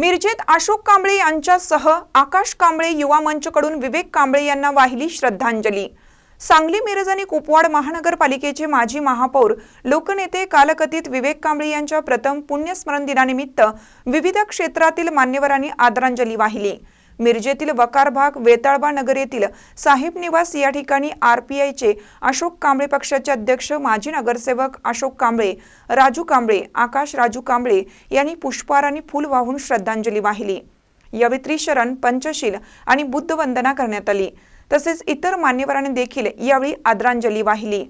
मिरजेत अशोक कांबळे यांच्यासह आकाश कांबळे युवा मंचकडून विवेक कांबळे यांना वाहिली श्रद्धांजली. सांगली मिरज आणि कुपवाड महानगरपालिकेचे माजी महापौर लोकनेते कालकथित विवेक कांबळे यांच्या प्रथम पुण्यस्मरण दिनानिमित्त विविध क्षेत्रातील मान्यवरांनी आदरांजली वाहिली. मिरजेतील वकार भाग वेताळबा नगर येथील साहेब निवास या ठिकाणी आरपीआयचे अशोक कांबळे पक्षाचे अध्यक्ष माजी नगरसेवक अशोक कांबळे राजू कांबळे आकाश राजू कांबळे यांनी पुष्पहार आणि फूल वाहून श्रद्धांजली वाहिली. यावेळी त्रिशरण पंचशील आणि बुद्धवंदना करण्यात आली. तसेच इतर मान्यवरांनी देखील यावेळी आदरांजली वाहिली.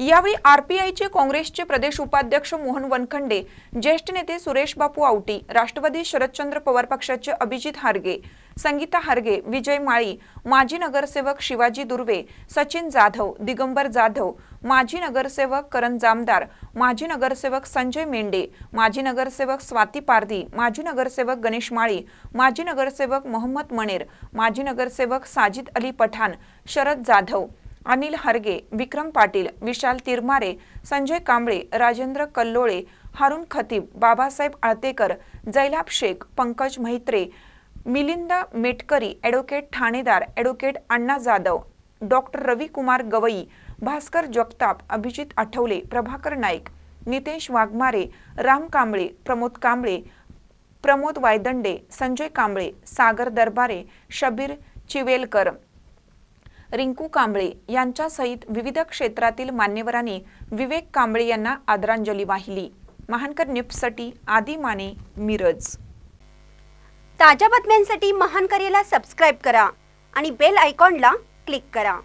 यावेळी आरपीआयचे काँग्रेसचे प्रदेश उपाध्यक्ष मोहन वनखंडे ज्येष्ठ नेते सुरेश बापू आवटी राष्ट्रवादी शरदचंद्र पवार पक्षाचे अभिजित हारगे संगीता हारगे विजय माळी माजी नगरसेवक शिवाजी दुर्वे सचिन जाधव दिगंबर जाधव माजी नगरसेवक करण जामदार माजी नगरसेवक संजय मेंढे माजी नगरसेवक स्वाती पारधी माजी नगरसेवक गणेश माळी माजी नगरसेवक मोहम्मद मणेर माजी नगरसेवक Sajid Ali Pathan Sharad Jadhav Anil Harge Vikram Patil Vishal Tirmare Sanjay Kamble Rajendra Kallole Harun Khatib Babasaheb Altekar Jailab Shaikh Pankaj Maitre Milind Metkari advocate Thanedar advocate Anna Jadhav doctor Ravikumar Gavai Bhaskar Jagtap Abhijit Athavale Prabhakar Naik Nitesh Waghmare Ram Kamble Pramod Kamble Pramod Waydande Sanjay Kamble Sagar Darbare Shabbir Chivelkar Rinku Kamble यांच्यासहित विविध क्षेत्रातील मान्यवरांनी विवेक कांबळे यांना आदरांजली वाहिली. महानकर न्यूजसाठी आदी माने मिरज. ताज्या बातम्यांसाठी महानकरेला सबस्क्राईब करा आणि बेल आयकॉनला क्लिक करा.